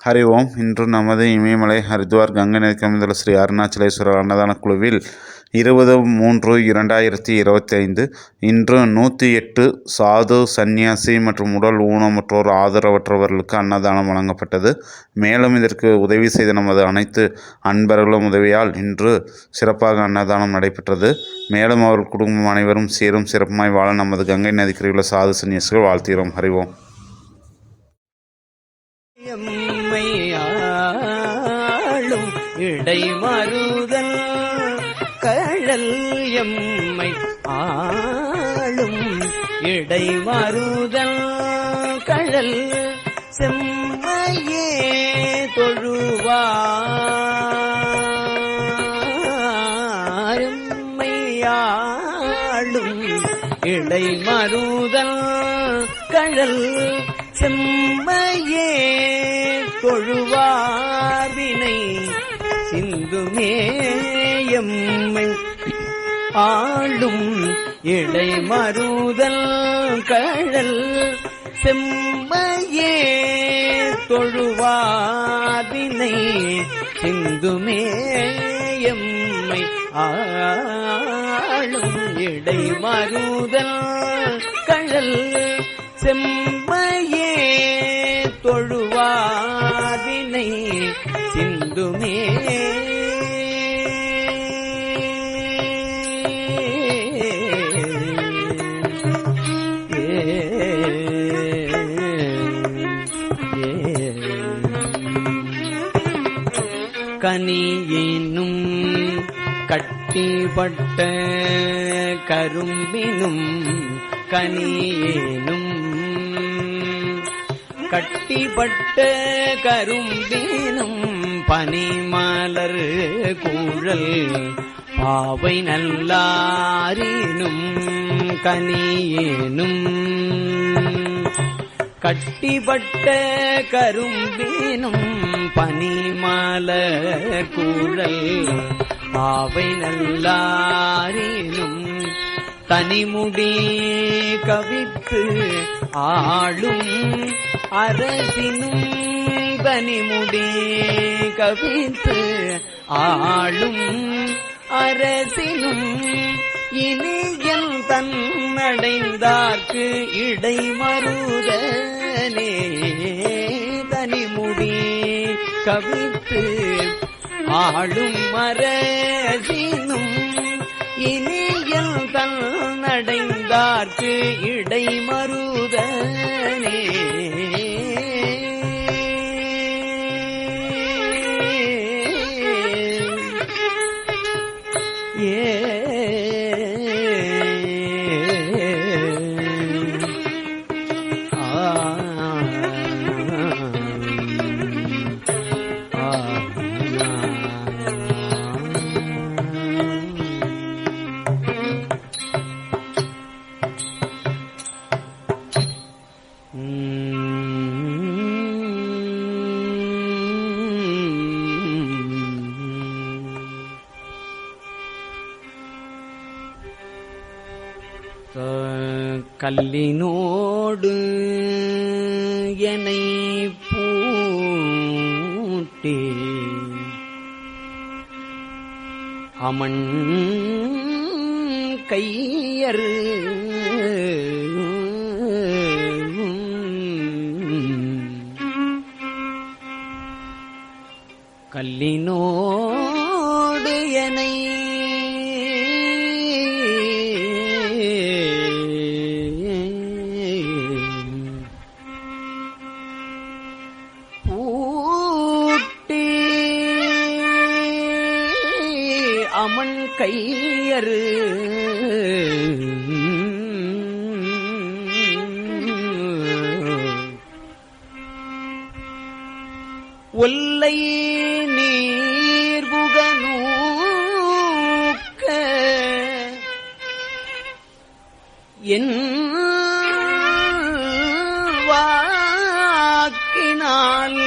ஹரி ஓம் இன்று நமது இமயமலை ஹரித்வார் கங்கை நதிக்கமைந்துள்ள ஸ்ரீ அருணாச்சலேஸ்வரர் அன்னதான குழுவில் இருபது மூன்று இரண்டாயிரத்தி இருபத்தி ஐந்து இன்று நூற்றி எட்டு சாது சந்நியாசி மற்றும் உடல் ஊனமற்றோர் ஆதரவற்றவர்களுக்கு அன்னதானம் வழங்கப்பட்டது. மேலும் இதற்கு உதவி செய்த நமது அனைத்து அன்பர்களும் உதவியால் இன்று சிறப்பாக அன்னதானம் நடைபெற்றது. மேலும் அவர்கள் குடும்பம் அனைவரும் சீரும் சிறப்புமாய் வாழ நமது கங்கை நதிக்கரையுள்ள சாது சந்நியாசிகள் வாழ்த்துகிறோம் ஹரிவோம் இடை இடைமறுதல் கழல் எம்மை ஆளும் இடை இடைமறுதல் கழல் செம்மையே தொழுவாரும் இடைமறுதல் கழல் செம்மையே தொழுவார். வினை சிந்துமேயம்மை ஆளும் இடைமறுதல் கழல் செம்மையே தொழுவாதினை சிந்துமேயம்மை ஆளும் இடை இடைமறுதல் கழல் செம்மையே தொழு கனியினும் கட்டிப்பட்ட கரும்பினும் கனியேனும் கட்டிப்பட்ட கரும்பினும் பனிமலர் கூழல் பாவை நல்லாரினும் கனியேனும் கட்டிப்பட்ட கரும்பினும் பனிமால கூழல் ஆவை நல்லாரினும் தனிமுடி கவித்து ஆளும் அரசினும் தனிமுடி கவித்து ஆளும் அரசினும் இனி இனியன் தன்னடைந்தார்க்கு இடைமறுதனே தனிமுடி கவித்து ஆளும் மரசினும் அரசினும் இனியல் தன்னடைந்தார்க்கு இடைமறுதனே கல்லினோடு என்னை பூட்டி அமன் கையர் கல்லினோடு என்னை அமன் கையரு ஒல்லை நீர்புகனூக்க என் வாக்கினால்